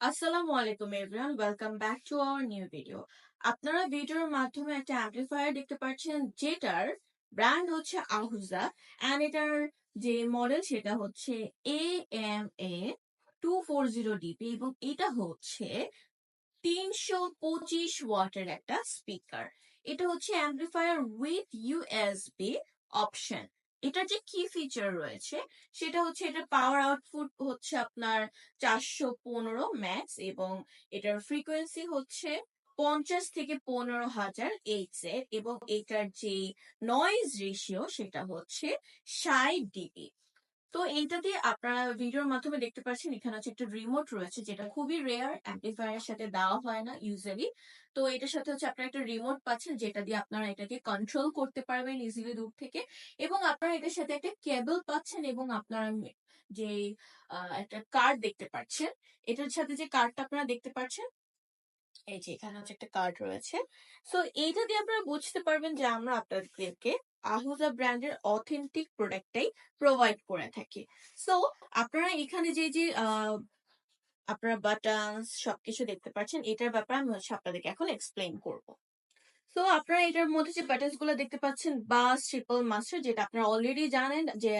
আসসালামু আলাইকুম everyone welcome back to our new video আপনারা ভিডিওর মাধ্যমে একটা অ্যাম্পলিফায়ার দেখতে পাচ্ছেন, যেটার ব্র্যান্ড হচ্ছে আহুজা অ্যান্ড এটার যে মডেল সেটা হচ্ছে A M A two four zero DP এবং এটা হচ্ছে তিনশো পঁচিশ ওয়াটের একটা স্পিকার এটা হচ্ছে অ্যাম্পলিফায়ার উইথ ইউএসবি অপশন এটার যে কি ফিচার রয়েছে? সেটা হচ্ছে এটার পাওয়ার আউটপুট হচ্ছে আপনার চারশো পনেরো ম্যাক্স এবং এটার ফ্রিকোয়েন্সি হচ্ছে পঞ্চাশ থেকে পনেরো হাজার এইচ এর এবং এটার যে নয়েজ রেশিও সেটা হচ্ছে ষাট ডিবি তো এইটাতে আপনারা ভিডিওর মাধ্যমে দেখতে পাচ্ছেন এখানে হচ্ছে একটা রিমোট রয়েছে, যেটা খুবই রেয়ার অ্যাম্পলিফায়ারের সাথে দেওয়া হয় না ইউজুয়ালি তো এটার সাথে হচ্ছে আপনারা একটা রিমোট পাচ্ছেন, যেটা দিয়ে আপনারা এটাকে কন্ট্রোল করতে পারবেন ইজিলি দূর থেকে। এবং আপনারা এটার সাথে একটা কেবল পাচ্ছেন এবং আপনারা যে একটা কার্ড দেখতে পাচ্ছেন। এটার সাথে যে কার্ডটা আপনারা দেখতে পাচ্ছেন এই যে এখানে হচ্ছে একটা কার্ড রয়েছে। সো এইটা দিয়ে আপনারা বুঝতে পারবেন যে আমরা আপনাদেরকে আহুজা ব্র্যান্ডের অথেন্টিক প্রোডাক্টটাই প্রোভাইড করে থাকি। সো আপনারা এখানে যে যে আপনারা বাটনস সবকিছু দেখতে পাচ্ছেন, এটার ব্যাপারে আমি হচ্ছে আপনাদেরকে এখন এক্সপ্লেইন করব। তো আপনারা এটার মধ্যে যে বাটনসগুলো দেখতে পাচ্ছেন বাস ট্রিপল মাস্টার যেটা আপনারা অলরেডি জানেন যে,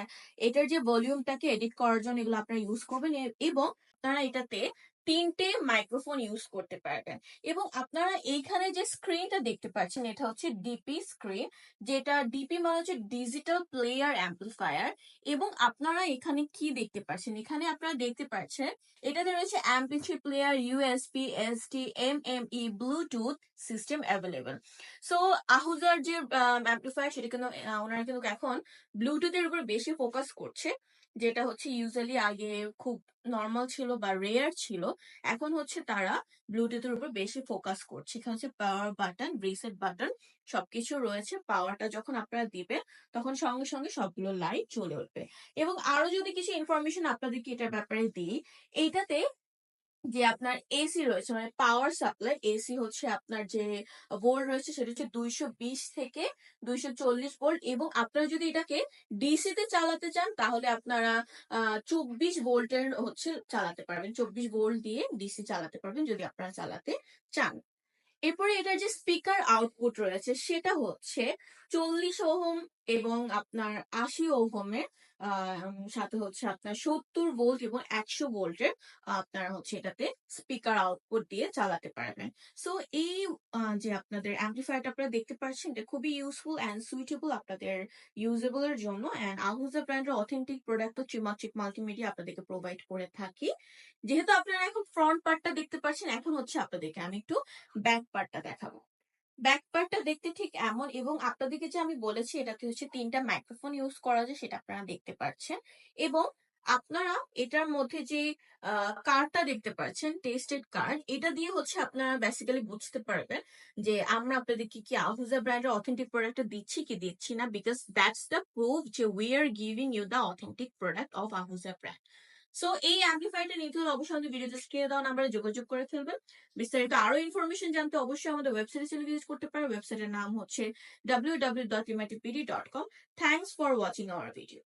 এটার যে ভলিউমটাকে এডিট করার জন্য এগুলো আপনারা ইউজ করবেন এবং আপনারা এটাতে তিনটে মাইক্রোফোন ইউজ করতে পারবেন। এবং আপনারা এইখানে যে স্ক্রিনটা দেখতে পাচ্ছেন, এটা হচ্ছে ডিপি স্ক্রিন যেটা ডিপি মানে হচ্ছে ডিজিটাল প্লেয়ার অ্যাম্পলিফায়ার এবং আপনারা এখানে কি দেখতে পাচ্ছেন? এখানে আপনারা দেখতে পাচ্ছেন, এটাতে রয়েছে MP player USP ST M M E Bluetooth system available so আহুজার যে অ্যাম্পলিফায়ার সেটা কিন্তু ওনারা কিন্তু এখন ব্লুটুথের উপর বেশি ফোকাস করছে, যেটা হচ্ছে ইউজুয়ালি আগে খুব নর্মাল ছিল বা রেয়ার ছিল। এখন হচ্ছে তারা ব্লুটুথের উপর বেশি ফোকাস করছে। এখানে হচ্ছে পাওয়ার বাটন রিসেট বাটন সবকিছু রয়েছে। পাওয়ারটা যখন আপনারা দিবে, তখন সঙ্গে সঙ্গে সবগুলো লাইট চলে উঠবে। এবং আরও যদি কিছু ইনফরমেশন আপনাদেরকে এটার ব্যাপারে দিই, এইটাতে যে আপনার এসি রয়েছে মানে পাওয়ার সাপ্লাই এসি হচ্ছে আপনার যে ভোল্ট রয়েছে সেটা হচ্ছে দুইশো বিশ থেকে দুইশো চল্লিশ ভোল্ট এবং আপনারা যদি এটাকে ডিসি তে চালাতে চান, তাহলে আপনারা চব্বিশ ভোল্টের হচ্ছে চালাতে পারবেন। চব্বিশ ভোল্ট দিয়ে ডিসি চালাতে পারবেন যদি আপনারা চালাতে চান। এরপরে এটার যে স্পিকার আউটপুট রয়েছে, সেটা হচ্ছে চল্লিশ ওহম এবং আপনার আশি ওহমের সাথে হচ্ছে আপনার সত্তর ভোল্ট এবং একশো ভোল্টের আপনারা হচ্ছে এটাতে স্পিকার আউটপুট দিয়ে চালাতে পারবেন। সো এই যে আপনাদের অ্যাম্পলিফায়ারটা আপনারা দেখতে পাচ্ছেন, এটা খুবই ইউজফুল অ্যান্ড সুইটেবল আপনাদের ইউজেবল এর জন্য। অ্যান্ড আহুজা ব্র্যান্ডের অথেন্টিক প্রোডাক্ট হচ্ছে মাল্টিমিডিয়া আপনাদেরকে প্রোভাইড করে থাকি। যেহেতু আপনারা এখন ফ্রন্ট পার্টটা দেখতে পাচ্ছেন, এখন হচ্ছে আপনাদেরকে আমি একটু ব্যাক পার্টটা দেখাবো। ব্যাক পার্টটা দেখতে ঠিক এমন এবং আপনাদেরকে যে আমি বলেছি, এটাতে হচ্ছে তিনটা মাইক্রোফোন ইউজ করা যায়, সেটা আপনারা দেখতে পাচ্ছেন এবং আপনারা এটার মধ্যে যে কার্ডটা দেখতে পাচ্ছেন টেস্টেড কার্ড এটা দিয়ে হচ্ছে আপনারা বেসিক্যালি বুঝতে পারবেন যে আমরা আপনাদেরকে কি আহুজা ব্র্যান্ডের অথেন্টিক প্রোডাক্টটা দিচ্ছি কি দিচ্ছি না বিকজ দ্যাটস দ্য প্রুফ যে we are giving you the authentic product of Ahuja brand so এই অ্যাম্পলিফায়ারটা নিতে হলে অবশ্যই আমাদের ভিডিওতে স্ক্রিনে দেওয়া নাম্বারে যোগাযোগ করে ফেলবেন। বিস্তারিত আরও ইনফরমেশন জানতে অবশ্যই আমাদের ওয়েবসাইটে চলে ভিজিট করতে পারেন। ওয়েবসাইটের নাম হচ্ছে W W dot ইমাটিপিডি dot com thanks for watching our video